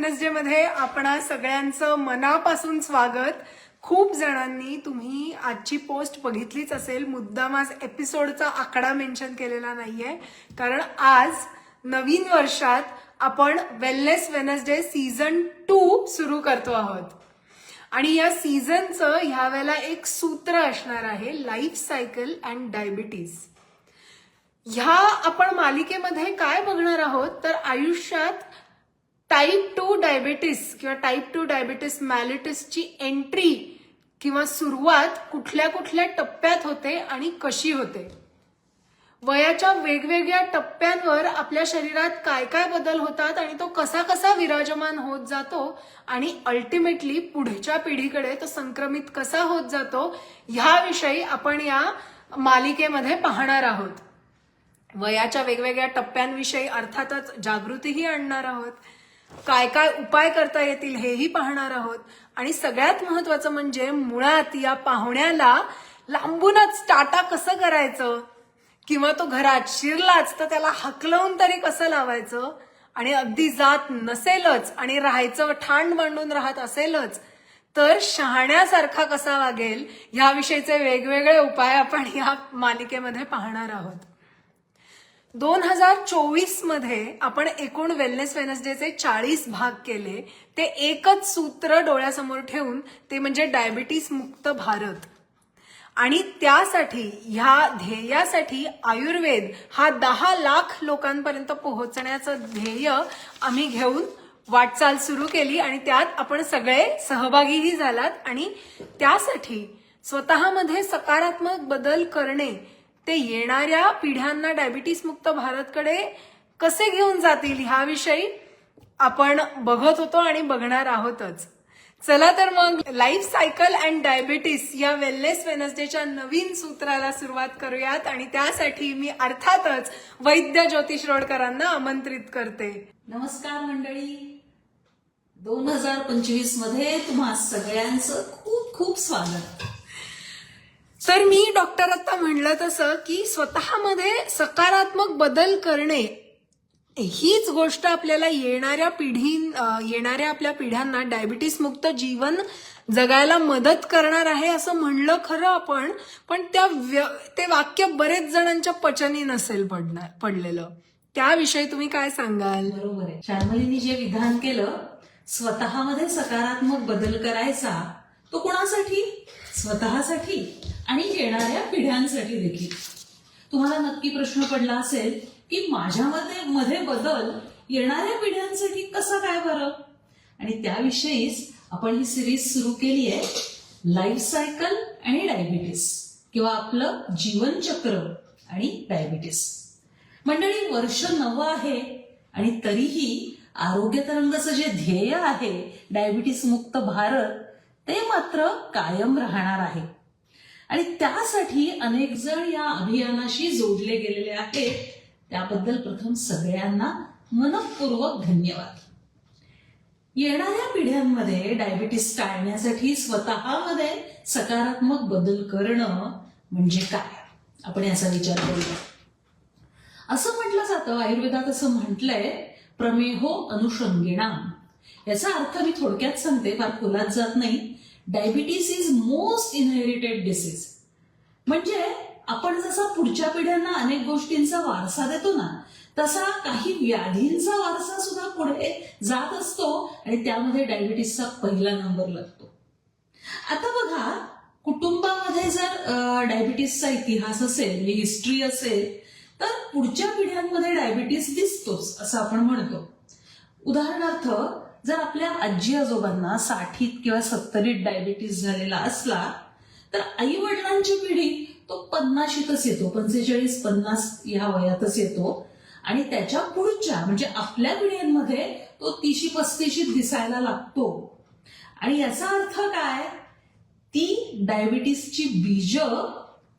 Wednesday मध्ये आपणा सगळ्यांचं मनापासून स्वागत. खूप जणांनी तुम्ही आजची पोस्ट बघितलीच असेल. मुद्दाम आज एपिसोडचा आकडा मेन्शन केलेला नाहीये. कारण आज नवीन वर्षात आपण वेलनेस वेनसडे सीझन टू सुरू करतो आहोत. आणि या सीझनचं ह्या वेळेला एक सूत्र असणार आहे लाईफ सायकल अँड डायबिटीज ह्या आपण मालिकेमध्ये काय बघणार आहोत? तर आयुष्यात टाईप टू डायबिटीस किंवा टाईप टू डायबिटीस मॅलिटिसची एंट्री किंवा सुरुवात कुठल्या कुठल्या टप्प्यात होते आणि कशी होते? वयाच्या वेगवेगळ्या टप्प्यांवर आपल्या शरीरात काय काय बदल होतात आणि तो कसा कसा विराजमान होत जातो आणि अल्टिमेटली पुढच्या पिढीकडे तो संक्रमित कसा होत जातो ह्याविषयी आपण या मालिकेमध्ये पाहणार आहोत. वयाच्या वेगवेगळ्या टप्प्यांविषयी अर्थातच जागृतीही आणणार आहोत. काय काय उपाय करता येतील हेही पाहणार आहोत. आणि सगळ्यात महत्वाचं म्हणजे मुळात या पाहुण्याला लांबूनच टाटा कसं करायचं? किंवा तो घरात शिरलाच तर त्याला हकलवून तरी कसं लावायचं? आणि अगदी जात नसेलच आणि राहायचं ठाण मांडून राहत असेलच तर शहाण्यासारखा कसा वागेल? ह्याविषयीचे वेगवेगळे उपाय आपण या मालिकेमध्ये पाहणार आहोत. दोन हजार चोवीसमध्ये आपण एकूण वेलनेस वेनसडेचे चाळीस भाग केले. ते एकच सूत्र डोळ्यासमोर ठेवून ते म्हणजे डायबिटीस मुक्त भारत. आणि त्यासाठी ह्या ध्येयासाठी आयुर्वेद हा दहा लाख लोकांपर्यंत पोहोचण्याचं ध्येय आम्ही घेऊन वाटचाल सुरू केली आणि त्यात आपण सगळे सहभागीही झालात. आणि त्यासाठी स्वतःमध्ये सकारात्मक बदल करणे ते येणाऱ्या पिढ्यांना डायबिटीस मुक्त भारतकडे कसे घेऊन जातील ह्याविषयी आपण बघत होतो आणि बघणार आहोतच. चला तर मग लाईफ सायकल अँड डायबिटीस या वेलनेस वेनसडेच्या नवीन सूत्राला सुरुवात करूयात आणि त्यासाठी मी अर्थातच वैद्य ज्योतिष रोडकरांना आमंत्रित करते. नमस्कार मंडळी. दोन हजार पंचवीसमध्ये तुम्हा सगळ्यांचं खूप खूप स्वागत. डॉक्टर आता म्हणलं तसं की स्वतःमध्ये सकारात्मक बदल करणे हीच गोष्ट आपल्याला येणाऱ्या पिढी येणाऱ्या आपल्या पिढ्यांना डायबिटीस मुक्त जीवन जगायला मदत करणार आहे असं म्हणलं खरं आपण पण त्या व्य- ते वाक्य बरेच जणांच्या पचनी नसेल पडणार पडलेलं. त्याविषयी तुम्ही काय सांगाल? बरोबर आहे. शार्मलीने जे विधान केलं स्वतःमध्ये सकारात्मक बदल करायचा तो कोणासाठी? स्वतःसाठी. आणि येणाऱ्या पिढ्यांसाठी देखील. तुम्हाला नक्की प्रश्न पडला असेल की माझ्यामध्ये मध्ये बदल येणाऱ्या पिढ्यांसाठी कसा काय बरं? आणि त्याविषयीच आपण ही सिरीज सुरू केली आहे लाईफ सायकल आणि डायबिटीस किंवा आपलं जीवनचक्र आणि डायबिटीस मंडळी वर्ष नवं आहे आणि तरीही आरोग्य तरंगाचं जे ध्येय आहे डायबिटीस मुक्त भारत ते मात्र कायम राहणार आहे. आणि त्यासाठी अनेक जण या अभियानाशी जोडले गेलेले आहेत. त्याबद्दल प्रथम सगळ्यांना मनपूर्वक धन्यवाद. येणाऱ्या पिढ्यांमध्ये डायबिटीस टाळण्यासाठी स्वतःमध्ये सकारात्मक बदल करणं म्हणजे काय? आपण याचा विचार करूया. असं म्हटलं जातं आयुर्वेदात असं म्हटलंय प्रमेहो अनुषंगिणाम. याचा अर्थ मी थोडक्यात सांगते फार खोलात जात नाही. Diabetes is most inherited disease म्हणजे आपण जसा पुढच्या पिढ्यांना अनेक गोष्टींचा वारसा देतो ना तसा काही व्याधींचा वारसा सुद्धा पुढे जात असतो आणि त्यामध्ये डायबिटीसचा पहिला नंबर लागतो. आता बघा कुटुंबामध्ये जर डायबिटीसचा इतिहास असेल हिस्ट्री असेल तर पुढच्या पिढ्यांमध्ये डायबिटीस दिसतोच असं आपण म्हणतो. उदाहरणार्थ जर आपल्या आजी आजोबांना साठीत किंवा सत्तरीत डायबिटीस झालेला असला तर आई वडिलांची पिढी तो पन्नाशीतच येतो पंचेचाळीस पन्नास या वयातच येतो. आणि त्याच्या पुढच्या म्हणजे आपल्या पिढ्यांमध्ये तो तीशी पस्तीशीत दिसायला लागतो. आणि याचा अर्थ काय? ती डायबिटीसची बीज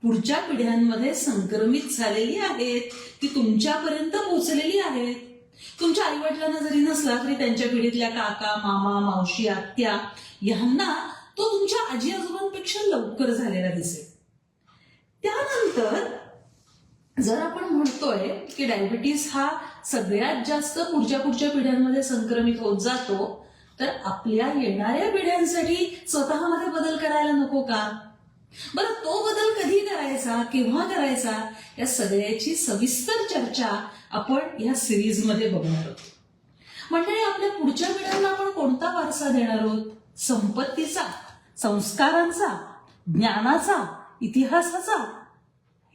पुढच्या पिढ्यांमध्ये संक्रमित झालेली आहेत ती तुमच्यापर्यंत पोहोचलेली आहेत. तुमच्या आईवडिलांना जरी नसला तरी त्यांच्या पिढीतल्या काका मामा मावशी आत्या यांना तो तुमच्या आजी आजोबांपेक्षा लवकर झालेला दिसेल. त्यानंतर जर आपण म्हणतोय की डायबिटीस हा सगळ्यात जास्त पुढच्या पुढच्या पिढ्यांमध्ये संक्रमित होत जातो तर आपल्या येणाऱ्या पिढ्यांसाठी स्वतःमध्ये बदल करायला नको का? बरं तो बदल कधी करायचा केव्हा करायचा या सगळ्याची सविस्तर चर्चा आपण या सिरीजमध्ये बघणार आहोत. मंडळी आपल्या पुढच्या पिढ्यांना आपण कोणता वारसा देणार आहोत? संपत्तीचा संस्कारांचा ज्ञानाचा इतिहासाचा?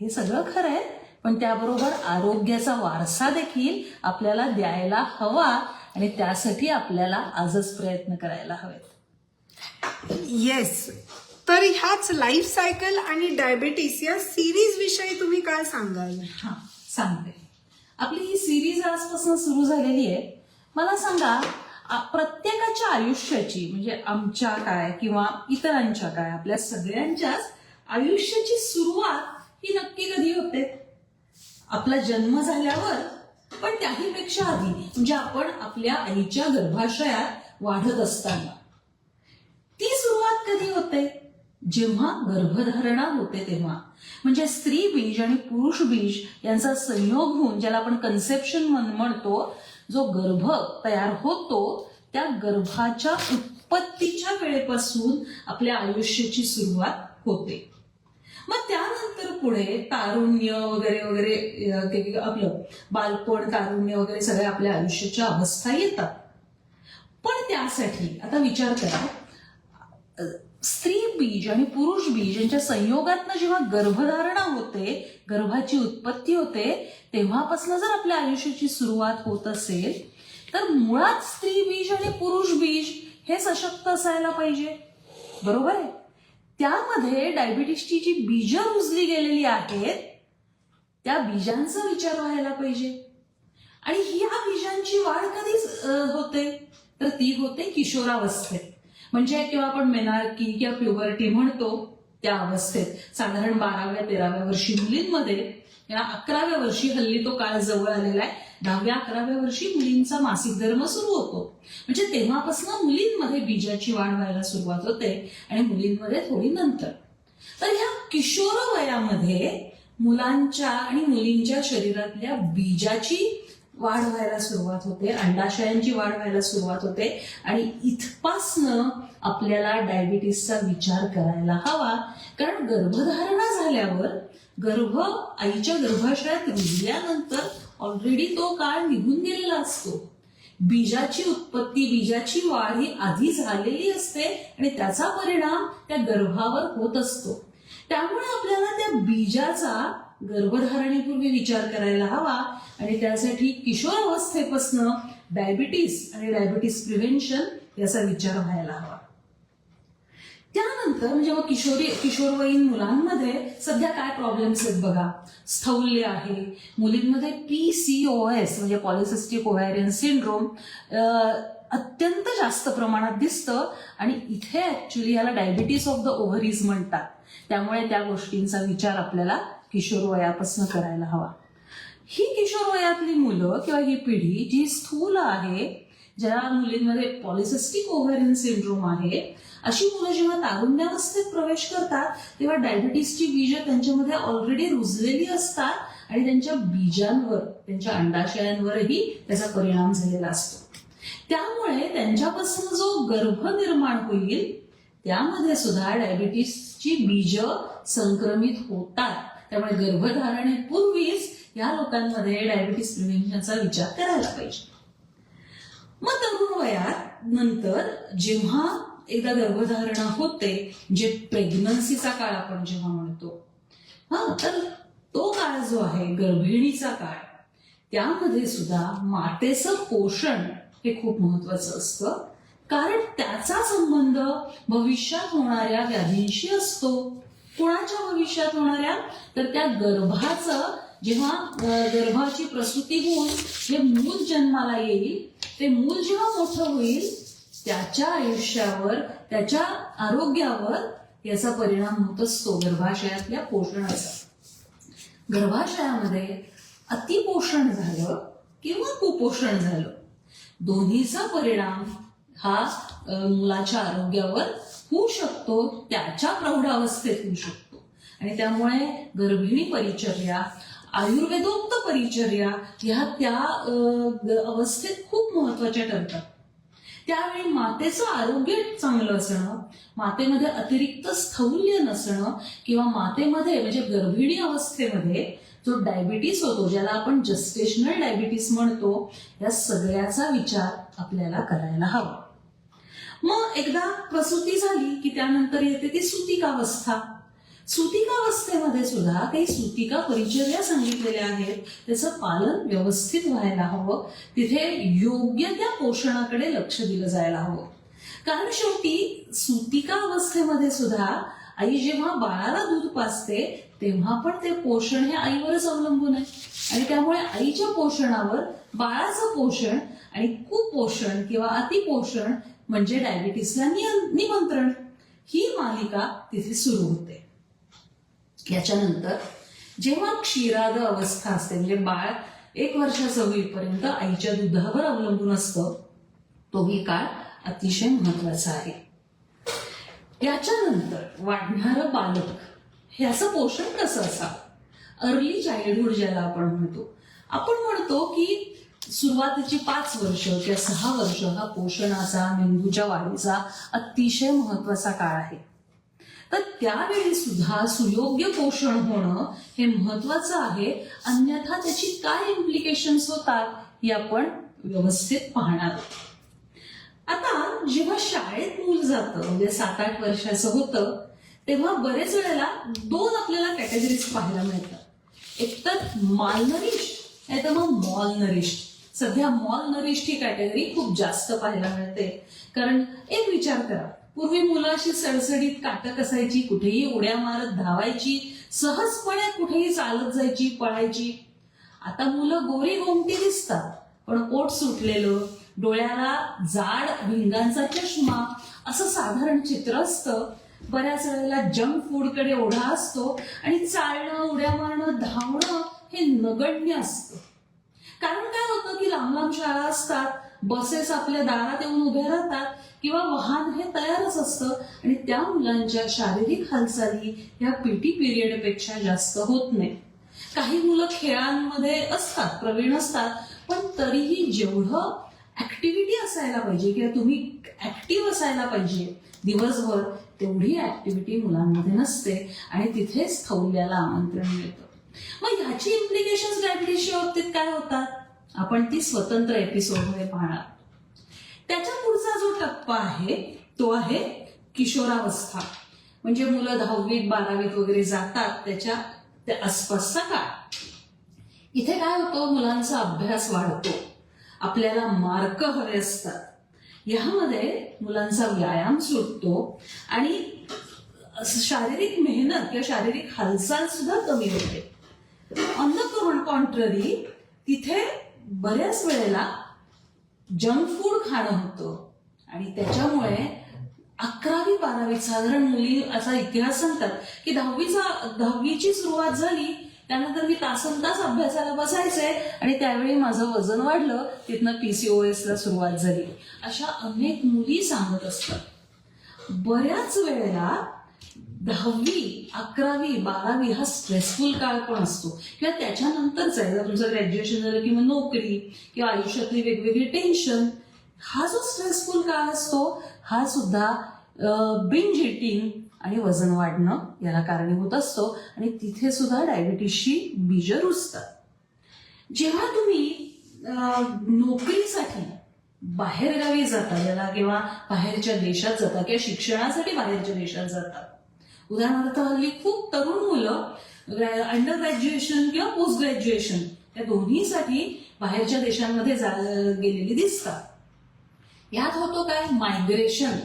हे सगळं खरं आहे पण त्याबरोबर आरोग्याचा वारसा देखील आपल्याला द्यायला हवा आणि त्यासाठी आपल्याला आजच प्रयत्न करायला हवेत. येस तर ह्याच लाईफ सायकल आणि डायबिटीस या सिरीज विषयी तुम्ही काय सांगाल? हा सांगते. आपली ही सिरीज आजपासून सुरू झालेली आहे. मला सांगा प्रत्येकाच्या आयुष्याची म्हणजे आमच्या काय किंवा इतरांच्या काय आपल्या सगळ्यांच्याच आयुष्याची सुरुवात ही नक्की कधी होते? आपला जन्म झाल्यावर पण त्याहीपेक्षा आधी म्हणजे आपण आपल्या आईच्या गर्भाशयात वाढत असताना. ती सुरुवात कधी होते? जेव्हा गर्भधारणा होते तेव्हा म्हणजे स्त्री बीज आणि पुरुष बीज यांचा संयोग होऊन ज्याला आपण कन्सेप्शन म्हणतो जो गर्भ तयार होतो त्या गर्भाच्या उत्पत्तीच्या वेळेपासून आपल्या आयुष्याची सुरुवात होते. मग त्यानंतर पुढे तारुण्य वगैरे वगैरे आपलं बालपण तारुण्य वगैरे सगळ्या आपल्या आयुष्याच्या अवस्था येतात. पण त्यासाठी आता विचार करा स्त्री बीज आणि पुरुष बीज यांच्या संयोगातनं जेव्हा गर्भधारणा होते गर्भाची उत्पत्ती होते तेव्हापासून जर आपल्या आयुष्याची सुरुवात होत असेल तर मुळात स्त्री बीज आणि पुरुष बीज हे सशक्त असायला पाहिजे. बरोबर आहे? त्यामध्ये डायबिटीसची जी बीज रुजली गेलेली आहेत त्या बीजांचा विचार व्हायला पाहिजे. आणि ह्या बीजांची वाढ कधी होते. तर ती होते किशोरावस्थेत. म्हणजे किंवा आपण मेनार्की किंवा प्युबर्टी म्हणतो त्या अवस्थेत साधारण बाराव्या तेराव्या वर्षी मुलींमध्ये या अकराव्या वर्षी हल्ली तो काळ जवळ आलेला आहे दहाव्या अकराव्या वर्षी मुलींचा मासिक धर्म सुरू होतो. म्हणजे तेव्हापासून मुलींमध्ये बीजाची वाढ व्हायला सुरुवात होते आणि मुलींमध्ये थोडी नंतर. तर ह्या किशोर वयामध्ये मुलांच्या आणि मुलींच्या शरीरातल्या बीजाची वाढ व्हायला सुरुवात होते अंडाशयांची वाढ व्हायला सुरुवात होते आणि इथपासनं आपल्याला डायबिटीसचा विचार करायला हवा. कारण गर्भधारणा झाल्यावर गर्भ आईच्या गर्भाशयात रुजल्यानंतर ऑलरेडी तो काळ निघून गेलेला असतो. बीजाची उत्पत्ती बीजाची वाढ ही आधी झालेली असते आणि त्याचा परिणाम त्या गर्भावर होत असतो. त्यामुळे आपल्याला त्या बीजाचा गर्भधारणेपूर्वी विचार करायला हवा आणि त्यासाठी किशोरावस्थेपासनं डायबिटीस आणि डायबिटीस प्रिव्हेन्शन याचा विचार व्हायला हवा. त्यानंतर म्हणजे मग किशोरी किशोरवयीन मुलांमध्ये सध्या काय प्रॉब्लेम्स आहेत बघा. स्थौल्य आहे. मुलींमध्ये पी सी ओ एस म्हणजे पॉलिसिस्टिक ओव्हॅरियन सिंड्रोम अत्यंत जास्त प्रमाणात दिसतं आणि इथे ऍक्च्युली याला डायबिटीस ऑफ द ओव्हरीज म्हणतात. त्यामुळे त्या गोष्टींचा विचार आपल्याला किशोर वयापासून करायला हवा. ही किशोर वयातली मुलं किंवा ही पिढी जी स्थूल आहे ज्या मुलींमध्ये पॉलिसिस्टिक ओव्हरिन सिंड्रोम आहे अशी मुलं जेव्हा तारुण्यावस्थेत प्रवेश करतात तेव्हा डायबिटीसची बीज त्यांच्यामध्ये ऑलरेडी रुजलेली असतात आणि त्यांच्या बीजांवर त्यांच्या अंडाशयांवरही त्याचा परिणाम झालेला असतो. त्यामुळे त्यांच्यापासून जो गर्भ निर्माण होईल त्यामध्ये सुद्धा डायबिटीसची बीज संक्रमित होतात. त्यामुळे गर्भधारणेपूर्वीच या लोकांमध्ये डायबिटीस प्रिव्हेन्शनचा विचार करायला पाहिजे. मग तरुण वयात नंतर जेव्हा एकदा गर्भधारणा होते जे प्रेग्नन्सीचा काळ आपण जेव्हा म्हणतो हा तर तो काळ जो आहे गर्भिणीचा काळ त्यामध्ये सुद्धा मातेचं पोषण हे खूप महत्वाचं असतं. कारण त्याचा संबंध भविष्यात होणाऱ्या व्याधींशी असतो. कोणाच्या भविष्यात होणाऱ्या? तर त्या गर्भाचं जेव्हा गर्भाची प्रसूती होऊन जे मूल जन्माला येईल ते मूल जेव्हा मोठं होईल त्याच्या आयुष्यावर त्याच्या आरोग्यावर याचा परिणाम होत असतो गर्भाशयातल्या पोषणाचा. गर्भाशयामध्ये अतिपोषण झालं किंवा कुपोषण झालं? दोन्हीचा परिणाम हा मुलाच्या आरोग्यावर होऊ शकतो त्याच्या प्रौढावस्थेत होऊ शकतो. आणि त्यामुळे गर्भिणी परिचर्या आयुर्वेदोक्त परिचर्या ह्या त्या अवस्थेत खूप महत्त्वाच्या ठरतात. त्यावेळी मातेचं आरोग्य चांगलं असणं मातेमध्ये अतिरिक्त स्थौल्य नसणं किंवा मातेमध्ये म्हणजे गर्भिणी अवस्थेमध्ये जो डायबिटीस होतो ज्याला आपण जस्टेशनल डायबिटीस म्हणतो या सगळ्याचा विचार आपल्याला करायला हवा. मग एकदा प्रसूती झाली की त्यानंतर येते ती सुतिकावस्था. सुतिकावस्थेमध्ये सुद्धा काही सुतिका परिचर्या सांगितलेल्या आहेत. त्याचं पालन व्यवस्थित व्हायला हवं. तिथे योग्य त्या पोषणाकडे लक्ष दिलं जायला हवं. कारण शेवटी सुतिका अवस्थेमध्ये सुद्धा आई जेव्हा बाळाला दूध पाजते तेव्हा पण ते पोषण हे आईवरच अवलंबून आहे. आणि त्यामुळे आईच्या पोषणावर बाळाचं पोषण आणि कुपोषण किंवा अतिपोषण म्हणजे डायबिटीसला निमंत्रण. ही मालिका तिथे सुरू होते. याच्यानंतर जेव्हा क्षीराद अवस्था असते म्हणजे बाळ एक वर्षाचं होईपर्यंत आईच्या दुधावर अवलंबून असतं तोही काळ अतिशय महत्त्वाचा आहे. याच्यानंतर वाढणारं बालक ह्याचं पोषण कसं असावं? अर्ली चाइल्डहूड ज्याला आपण म्हणतो आपण म्हणतो की सुरुवातीची पाच वर्ष किंवा सहा वर्ष हा पोषणाचा मेंदूच्या वाढीचा अतिशय महत्त्वाचा काळ आहे. तर त्यावेळी सुद्धा सुयोग्य पोषण होणं हे महत्वाचं आहे. अन्यथा त्याची काय इम्प्लिकेशन्स होतात हे आपण व्यवस्थित पाहणार आहोत. आता जेव्हा शाळेत मूल जातं म्हणजे सात आठ वर्षाचं होतं तेव्हा बरेच वेळेला दोन आपल्याला कॅटेगरीज पाहायला मिळतात. एक तर मालनरिश नाही तर मग मॉल नरिश सध्या मॉल नरिश कॅटेगरी खूप जास्त पाहायला मिळते. कारण एक विचार करा पूर्वी मुलं अशी सडसडीत काटक असायची कुठेही उड्या मारत धावायची सहजपणे कुठेही चालत जायची पळायची. आता मुलं गोरी गोमटी दिसतात पण पोट सुटलेलं डोळ्याला जाड भिंगांचा चष्मा असं साधारण चित्र असतं. बऱ्याच वेळेला जंक फूडकडे ओढा असतो आणि चालणं उड्या मारणं धावणं हे नगण्य असतं. कारण काय होतं की लांब लांब शाळा असतात बसेस आपल्या दारात येऊन उभ्या राहतात किंवा वाहन हे तयारच असतं. आणि त्या मुलांच्या शारीरिक हालचाली ह्या पीटी पिरियडपेक्षा जास्त होत नाही. काही मुलं खेळांमध्ये असतात प्रवीण असतात पण तरीही जेवढं ऍक्टिव्हिटी असायला पाहिजे किंवा तुम्ही ऍक्टिव्ह असायला पाहिजे दिवसभर तेवढी ऍक्टिव्हिटी मुलांमध्ये नसते. आणि तिथेच थौल्याला आमंत्रण मिळतं. मग ह्याची इम्प्लिकेशन डायबिटीसच्या बाबतीत काय होतात? आपण ती स्वतंत्र एपिसोडमध्ये पाहणार. त्याच्या पुढचा जो टप्पा आहे तो आहे किशोरावस्था. म्हणजे मुलं दहावीत बारावीत वगैरे जातात त्याच्या त्या आसपासचा काळ. इथे काय होतं? मुलांचा अभ्यास वाढतो. आपल्याला मार्क हवे असतात. ह्यामध्ये मुलांचा व्यायाम सुटतो आणि शारीरिक मेहनत किंवा शारीरिक हालचाल सुद्धा कमी होते. ऑन द कॉन्ट्ररी तिथे बऱ्याच वेळेला जंक फूड खाणं होतं. आणि त्याच्यामुळे अकरावी बारावी साधारण मुली असा इतिहास सांगतात की दहावीचा दहावीची सुरुवात झाली त्यानंतर मी तासन तास अभ्यासाला बसायचे आणि त्यावेळी माझं वजन वाढलं तिथनं पीसीओएस ला सुरुवात झाली. अशा अनेक मुली सांगत असतात. बऱ्याच वेळेला दहावी अकरावी बारावी हा स्ट्रेसफुल काळ पण असतो. किंवा त्याच्यानंतरचा आहे जर तुमचं ग्रॅज्युएशन झालं किंवा नोकरी किंवा आयुष्यातली वेगवेगळी टेन्शन हा जो स्ट्रेसफुल काळ असतो हा सुद्धा बिंज इटिंग आणि वजन वाढणं याला कारणीभूत असतो आणि तिथे सुद्धा डायबिटीसची बीज रुजतात. जेव्हा तुम्ही नोकरीसाठी बाहेरगावी जाता ज्याला किंवा बाहेरच्या देशात जाता किंवा शिक्षणासाठी बाहेरच्या देशात जाता उदाहरणार्थ हल्ली खूप तरुण मुलं अंडर ग्रॅज्युएशन किंवा पोस्ट ग्रॅज्युएशन या दोन्हीसाठी बाहेरच्या देशांमध्ये गेलेली दिसतात. यात होतो काय? मायग्रेशन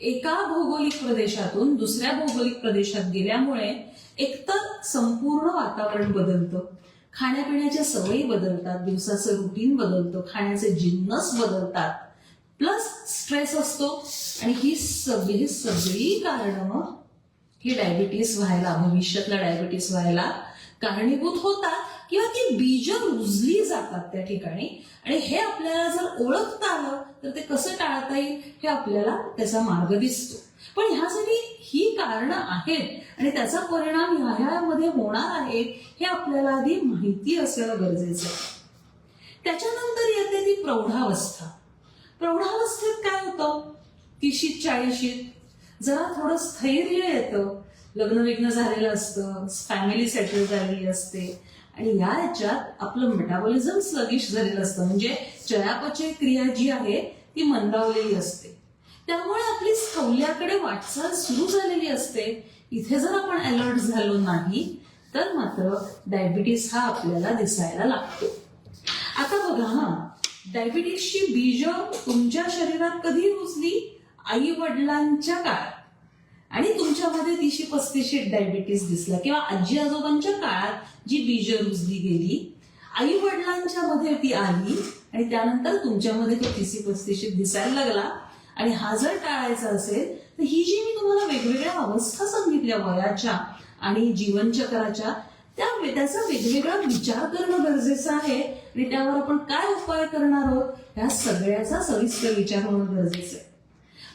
एका भौगोलिक प्रदेशातून दुसऱ्या भौगोलिक प्रदेशात गेल्यामुळे एकतर संपूर्ण वातावरण बदलतं खाण्यापिण्याच्या सवयी बदलतात दिवसाचं रुटीन बदलतं खाण्याचे जिन्नस बदलतात प्लस स्ट्रेस असतो. आणि ही सगळी सगळी कारणं ही डायबिटीस व्हायला भविष्यातला डायबिटीस व्हायला कारणीभूत होतात किंवा ती बीज रुजली जातात त्या ठिकाणी. आणि हे आपल्याला जर ओळखता आलं तर ते कसं टाळता येईल हे आपल्याला त्याचा मार्ग दिसतो. पण ह्यासाठी ही कारणं आहेत आणि त्याचा परिणाम ह्या ह्यामध्ये होणार आहे हे आपल्याला आधी माहिती असणं गरजेचं आहे. त्याच्यानंतर येते ती प्रौढावस्था. प्रौढावस्थेत काय होतं? तिशीत चाळीशीत जरा थोडं स्थैर्य येतं. लग्न विग्न झालेलं असतं फॅमिली सेटल झालेली असते. आणि या ह्याच्यात आपलं मेटाबॉलिझम स्लगिश झालेलं असतं. म्हणजे चयापचय क्रिया जी आहे ती मंदावलेली असते. त्यामुळे आपली स्थौल्याकडे वाटचाल सुरू झालेली असते. इथे जर आपण अलर्ट झालो नाही तर मात्र डायबिटीस हा आपल्याला दिसायला लागतो. आता बघा हा. डायबिटीसची बीज तुमच्या शरीरात कधी रुजली? आई वडिलांच्या काळात. आणि तुमच्यामध्ये तिशी पस्तीशी डायबिटीस दिसला. किंवा आजी आजोबांच्या काळात जी बीज रुजली गेली आई वडिलांच्या मध्ये ती आली आणि त्यानंतर तुमच्यामध्ये तो तिशी पस्तीशी दिसायला लागला. आणि हा जर टाळायचा असेल तर ही जी मी तुम्हाला वेगवेगळ्या अवस्था सांगितल्या वयाच्या आणि जीवनचक्राच्या त्या त्याचा वेगवेगळा विचार करणं गरजेचं आहे. आणि त्यावर आपण काय उपाय करणार आहोत? ह्या सगळ्याचा सविस्तर विचार होणं गरजेचं आहे.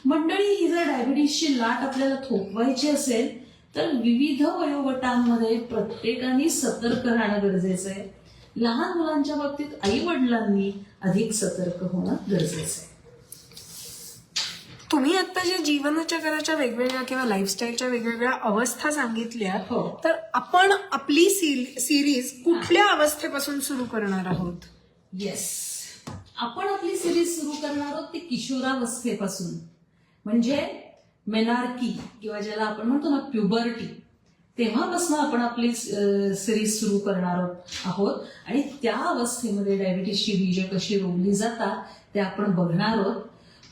मंडळी ही जर डायबिटीसची लाट आपल्याला थोपवायची असेल तर विविध वयोगटांमध्ये प्रत्येकाने सतर्क राहणं गरजेचं आहे. लहान मुलांच्या बाबतीत आई वडिलांनी अधिक सतर्क होणं गरजेचं आहे. तुम्ही आता ज्या जीवनचक्राच्या वेगवेगळ्या किंवा लाईफस्टाईलच्या वेगवेगळ्या अवस्था सांगितल्या हो. तर आपण आपली सिरीज कुठल्या अवस्थेपासून सुरू करणार आहोत? येस आपण आपली सिरीज सुरू करणार आहोत ती किशोरावस्थेपासून. म्हणजे मेनार्की किंवा ज्याला आपण म्हणतो ना प्युबर्टी तेव्हापासून आपण आपली सिरीज सुरू करणार आहोत- आहोत आणि त्या अवस्थेमध्ये डायबिटीसची बीज कशी रोवली जातात ते आपण बघणार आहोत.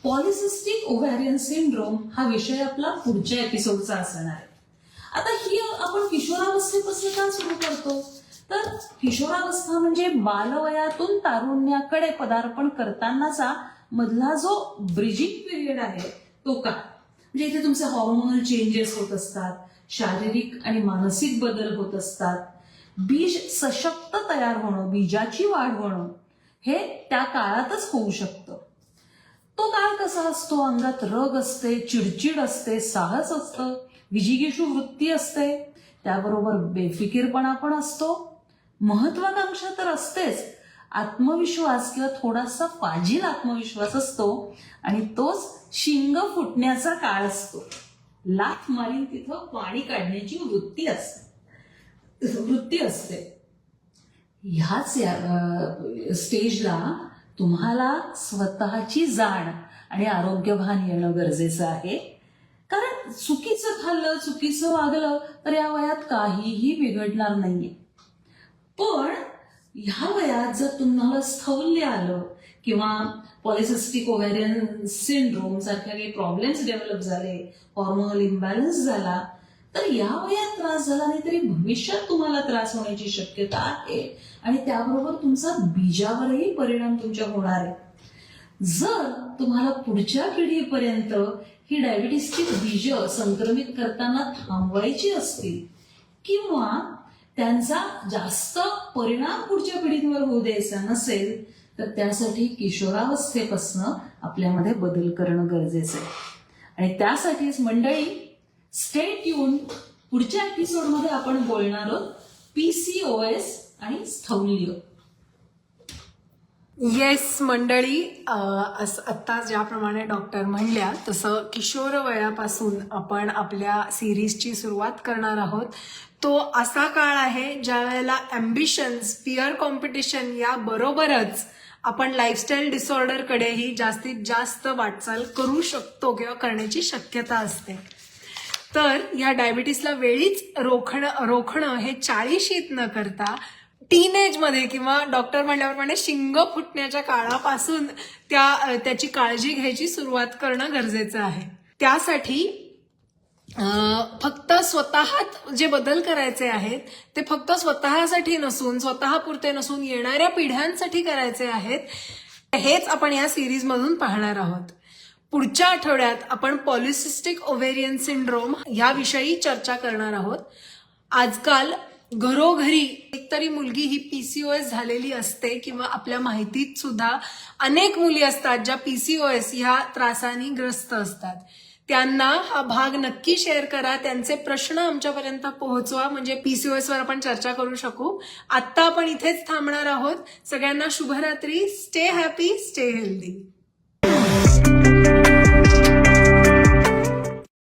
पॉलिसिस्टिक ओव्हॅरियन सिंड्रोम हा विषय आपला पुढच्या एपिसोडचा असणार आहे. आता ही आपण किशोरावस्थेपासून का सुरू करतो? तर किशोरावस्था म्हणजे बालवयातून तारुण्याकडे पदार्पण करतानाचा मधला जो ब्रिजिंग पिरियड आहे तो का? म्हणजे इथे तुमचे हॉर्मोनल चेंजेस होत असतात शारीरिक आणि मानसिक बदल होत असतात. बीज सशक्त तयार होणं बीजाची वाढ होणं हे त्या काळातच होऊ शकतं. तो काळ कसा असतो? अंगात रग असते चिडचिड असते साहस असतं विजिगीषू वृत्ती असते त्याबरोबर बेफिकीरपणा पण असतो. महत्वाकांक्षा तर असतेच. आत्मविश्वास किंवा थोडासा फाजील आत्मविश्वास असतो आणि तोच शिंग फुटण्याचा काळ असतो. लाथ मारीन तिथं पाणी काढण्याची वृत्ती असते. वृत्ती असते. ह्याच या- स्टेजला तुम्हाला स्वतःची जाण आणि आरोग्यभान येणं गरजेचं आहे. कारण चुकीचं खाल्लं चुकीचं वागलं तर या वयात काहीही बिघडणार नाहीये. पण ह्या वयात जर तुम्हाला स्थौल्य आलं किंवा पॉलिसिस्टिक ओव्हेरियन सिंड्रोम सारख्या काही प्रॉब्लेम्स डेव्हलप झाले हॉर्मोनल इम्बॅलन्स झाला तर या वयात त्रास झाला नाही तरी भविष्यात तुम्हाला त्रास होण्याची शक्यता आहे. आणि त्याबरोबर तुमचा बीजावरही परिणाम तुमच्या होणार आहे. जर तुम्हाला पुढच्या पिढीपर्यंत ही डायबिटीसची बीज संक्रमित करताना थांबवायची असतील किंवा त्यांचा जास्त परिणाम पुढच्या पिढींवर होऊ द्यायचा नसेल तर त्यासाठी किशोरावस्थेपासनं आपल्यामध्ये बदल करणं गरजेचं आहे. आणि त्यासाठीच मंडळी स्टेट येऊन पुढच्या एपिसोडमध्ये आपण बोलणार आहोत पीसीओएस आणि स्थौल्य. येस मंडळी असं आत्ता ज्याप्रमाणे डॉक्टर म्हणल्या तसं किशोर वयापासून आपण आपल्या सिरीजची सुरुवात करणार आहोत. तो असा काळ आहे ज्या वेळेला ॲम्बिशन्स पिअर कॉम्पिटिशन या बरोबरच आपण लाईफस्टाईल डिसऑर्डरकडेही जास्तीत जास्त वाटचाल करू शकतो किंवा करण्याची शक्यता असते. तर या डायबिटीसला वेळीच रोखणं रोखणं हे चाळीशीत न करता टीनेजमध्ये किंवा डॉक्टर म्हणल्याप्रमाणे शिंग फुटण्याच्या काळापासून त्या त्याची काळजी घ्यायची सुरुवात करणं गरजेचं आहे. त्यासाठी फक्त स्वतःत जे बदल करायचे आहेत ते फक्त स्वतःसाठी नसून स्वतःपुरते नसून येणाऱ्या पिढ्यांसाठी करायचे आहेत हेच आपण या सिरीजमधून पाहणार आहोत. पुढच्या आठवड्यात आपण पॉलिसिस्टिक ओव्हेरियन सिंड्रोम याविषयी चर्चा करणार आहोत. आजकाल घरोघरी एकतरी मुलगी ही पीसीओएस झालेली असते किंवा आपल्या माहितीत सुद्धा अनेक मुली असतात ज्या पीसीओएस ह्या त्रासाने ग्रस्त असतात. त्यांना हा भाग नक्की शेअर करा. त्यांचे प्रश्न आमच्यापर्यंत पोहोचवा. म्हणजे पीसीओएस वर आपण चर्चा करू शकू. आत्ता आपण इथेच थांबणार आहोत. सगळ्यांना शुभरात्री. Stay happy stay healthy